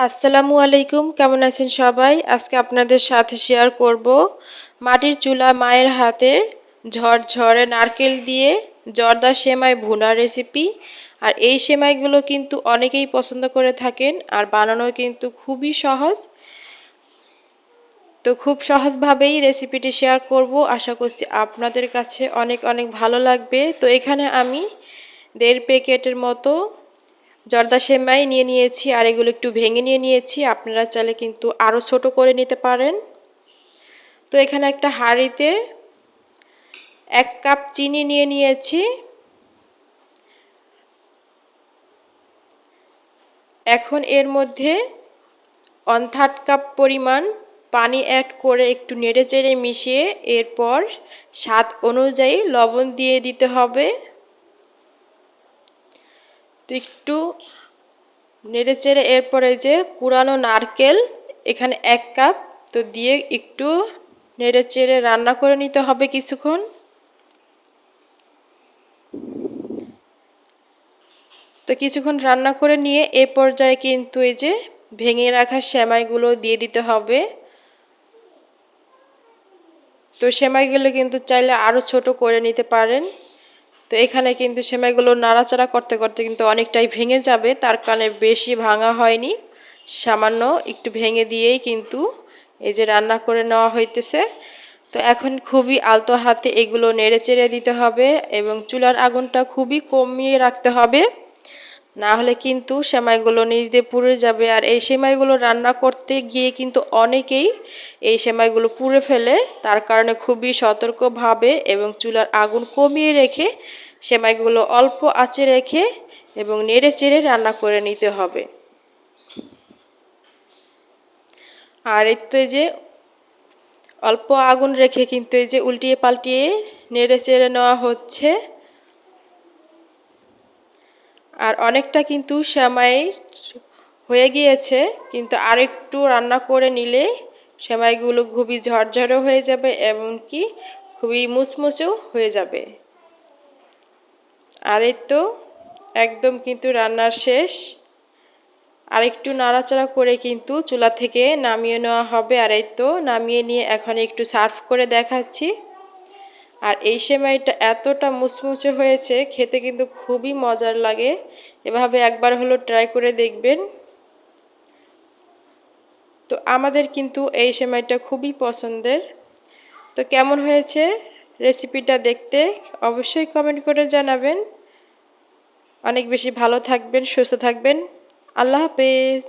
আসসালামু আলাইকুম, কেমন আছেন সবাই? আজকে আপনাদের সাথে শেয়ার করব মাটির চুলা মায়ের হাতে ঝরঝরে নারকেল দিয়ে জর্দা সেমাই ভুনা রেসিপি আর এই সেমাইগুলো কিন্তু অনেকেই পছন্দ করে থাকেন আর বানানো কিন্তু খুবই সহজ। তো খুব সহজভাবেই রেসিপিটি শেয়ার করব। আশা করছি আপনাদের কাছে অনেক অনেক ভালো লাগবে। তো এখানে আমি দেড় প্যাকেটের মতো জর্দা সেমাই নিয়ে নিয়েছি আর এগুলো একটু ভেঙে নিয়ে নিয়েছি। আপনারা চাইলে কিন্তু আরও ছোট করে নিতে পারেন। তো এখানে একটা হাঁড়িতে এক কাপ চিনি নিয়ে নিয়েছি। এখন এর মধ্যে ওয়ান থার্ড কাপ পরিমাণ পানি অ্যাড করে একটু নেড়ে চেড়ে মিশিয়ে এরপর স্বাদ অনুযায়ী লবণ দিয়ে দিতে হবে। তো একটু নেড়ে চেড়ে এরপরে যে কুড়ানো নারকেল, এখানে এক কাপ, তো দিয়ে একটু নেড়ে চেড়ে রান্না করে নিতে হবে কিছুক্ষণ। তো কিছুক্ষণ রান্না করে নিয়ে এ পর্যায়ে কিন্তু এই যে ভেঙে রাখা সেমাইগুলো দিয়ে দিতে হবে। তো সেমাইগুলো কিন্তু চাইলে আরও ছোট করে নিতে পারেন। তো এখানে কিন্তু সেমাইগুলো নাড়াচাড়া করতে করতে কিন্তু অনেকটাই ভেঙে যাবে। তার কারণে বেশি ভাঙা হয়নি। সামান্য একটু ভেঙে দিয়েই কিন্তু এই যে রান্না করে নেওয়া হইতেছে। তো এখন খুবই আলতো হাতে এগুলো নেড়ে চেড়ে দিতে হবে এবং চুলার আগুনটা খুবই কমিয়ে রাখতে হবে। না হলে কিন্তু সেমাইগুলো নিচ দিয়ে পুড়ে যাবে। আর এই সেমাইগুলো রান্না করতে গিয়ে কিন্তু অনেকেই এই সেমাইগুলো পুড়ে ফেলে। তার কারণে খুবই সতর্কভাবে এবং চুলার আগুন কমিয়ে রেখে সেমাইগুলো অল্প আঁচে রেখে এবং নেড়ে চেড়ে রান্না করে নিতে হবে। আর তো যে অল্প আগুন রেখে কিন্তু এই যে উল্টিয়ে পাল্টিয়ে নেড়ে চেড়ে নেওয়া হচ্ছে। আর অনেকটা কিন্তু সেমাই হয়ে গিয়েছে, কিন্তু আরেকটু রান্না করে নিলে সেমাইগুলো খুবই ঝরঝরে হয়ে যাবে এমনকি খুবই মুচমুচেও হয়ে যাবে। আর এই তো একদম কিন্তু রান্নার শেষ। আর একটু নাড়াচাড়া করে কিন্তু চুলা থেকে নামিয়ে নেওয়া হবে। আর এই তো নামিয়ে নিয়ে এখন একটু সার্ভ করে দেখাচ্ছি। আর এই সেমাইটা এতটা মুচমুচে হয়েছে, খেতে কিন্তু খুবই মজার লাগে। এভাবে একবার হলো ট্রাই করে দেখবেন। তো আমাদের কিন্তু এই সেমাইটা খুবই পছন্দের। তো কেমন হয়েছে রেসিপিটা দেখতে অবশ্যই কমেন্ট করে জানাবেন। অনেক বেশি ভালো থাকবেন, সুস্থ থাকবেন। আল্লাহ হাফেজ।